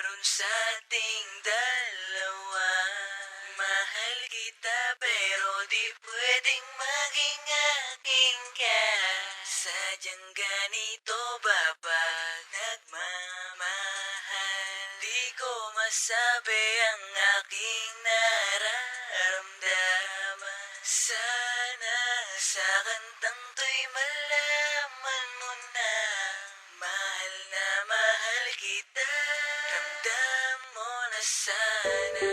meron sa ating dalawa. Mahal kita pero di pwedeng maging aking ka Sadyang ganito ba pag nagmamahal? Di ko masabi ang aking nararamdaman. Sana sa kantang to'y malaman mo na sana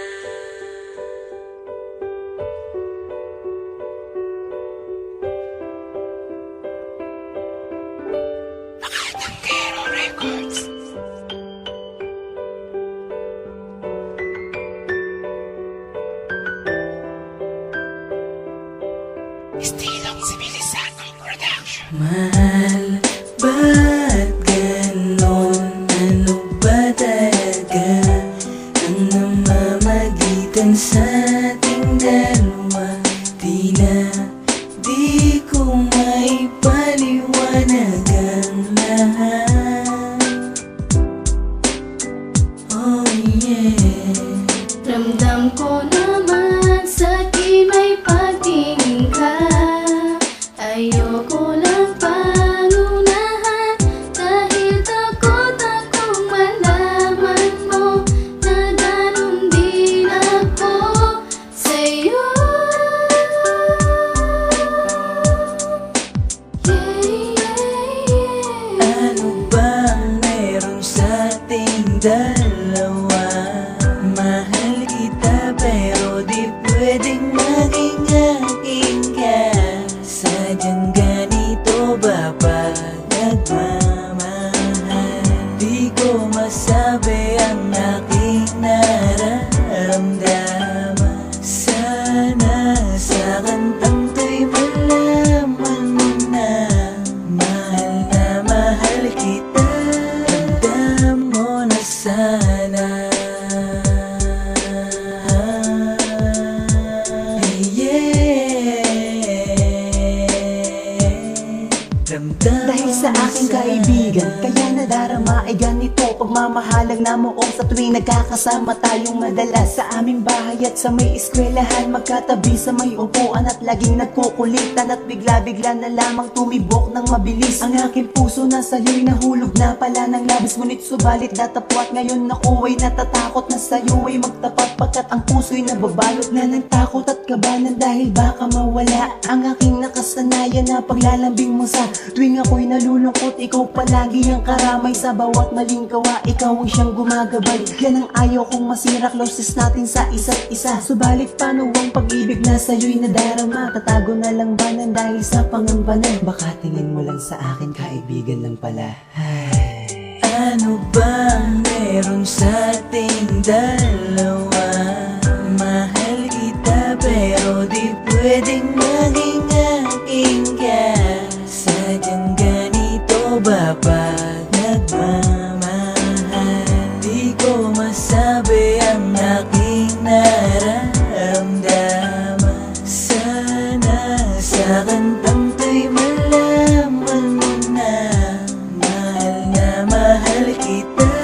Estilong Sibilisado Production. Mahal, dalawa Di na, di ko may paliwanag ang lahat. Oh yeah. Ramdam ko naman Ramdam Dahil sa aking kaibigan Kaya nadarama ay ganito. Pagmamahalang namuong sa tuwing nagkakasama tayong madalas Sa aming bahay at sa may eskwelahan. Magkatabi sa may upuan at laging nagkukulitan At bigla-bigla na lamang tumibok ng mabilis. Ang aking puso na sa'yo'y nahulog na pala ng labis. Ngunit subalit datapwat ngayon ako ay natatakot na sa'yo ay magtapat. Pagkat ang puso'y nababalot na ng takot at kabanan Dahil baka mawala ang aking nakasanayan na paglalambing mo sa Tuwing ako'y nalulungkot, ikaw palagi ang karamay. Sa bawat maling gawa, ikaw ang siyang gumagabay. Yan ang ayaw kong masira, closest natin sa isa't isa. Subalit paano ang pag-ibig na sa'yo'y nadarama? Tatago na lang ba nang dahil sa pangamba na Baka tingin mo lang sa akin, kaibigan lang pala. Ay. Ano ba meron sa ating dalawa? Mahal kita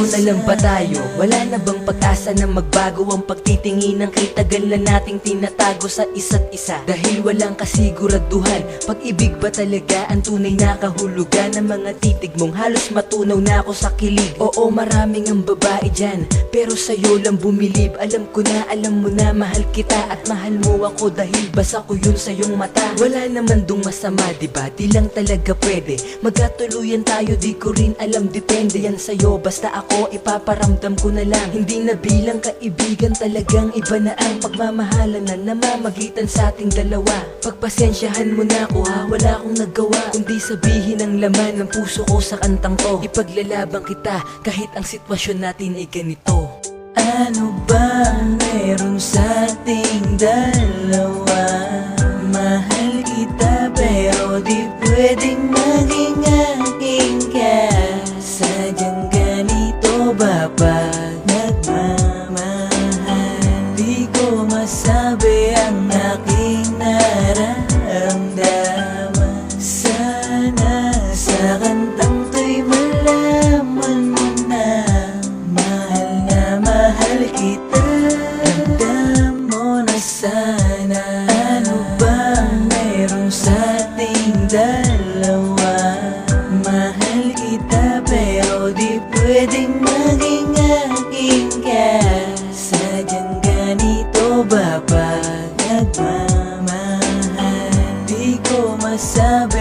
Ganito na lang ba tayo? Wala na bang pag-asa na magbago ang pagtitingin ng kitagal na nating tinatago sa isa't isa? Dahil walang kasiguraduhan Pag-ibig ba talaga ang tunay na kahulugan ng mga titig mong halos matunaw na ako sa kilig? Oo, maraming ang babae dyan Pero sa'yo lang bumilib Alam ko na, alam mo na mahal kita At mahal mo ako dahil basa ko yun sa iyong mata Wala naman dong masama, diba? Di lang talaga pwede Magkatuluyan tayo, di ko rin alam Depende yan sa'yo Basta ako, ipaparamdam ko na lang. Hindi na bilang kaibigan Talagang iba na ang pagmamahalan na namamagitan sa ating dalawa. Pagpasensyahan mo na ako ha Wala akong nagawa. Kundi sabihin ang laman ng puso ko sa kantang to. Ipaglalabang kita kahit ang sitwasyon natin ay ganito. Ano ba ang meron sa ating dalawa? dalawa. Mahal kita pero di pwedeng maging akin ka. Sadyang ganito ba pag nagmamahal? Di ko masabi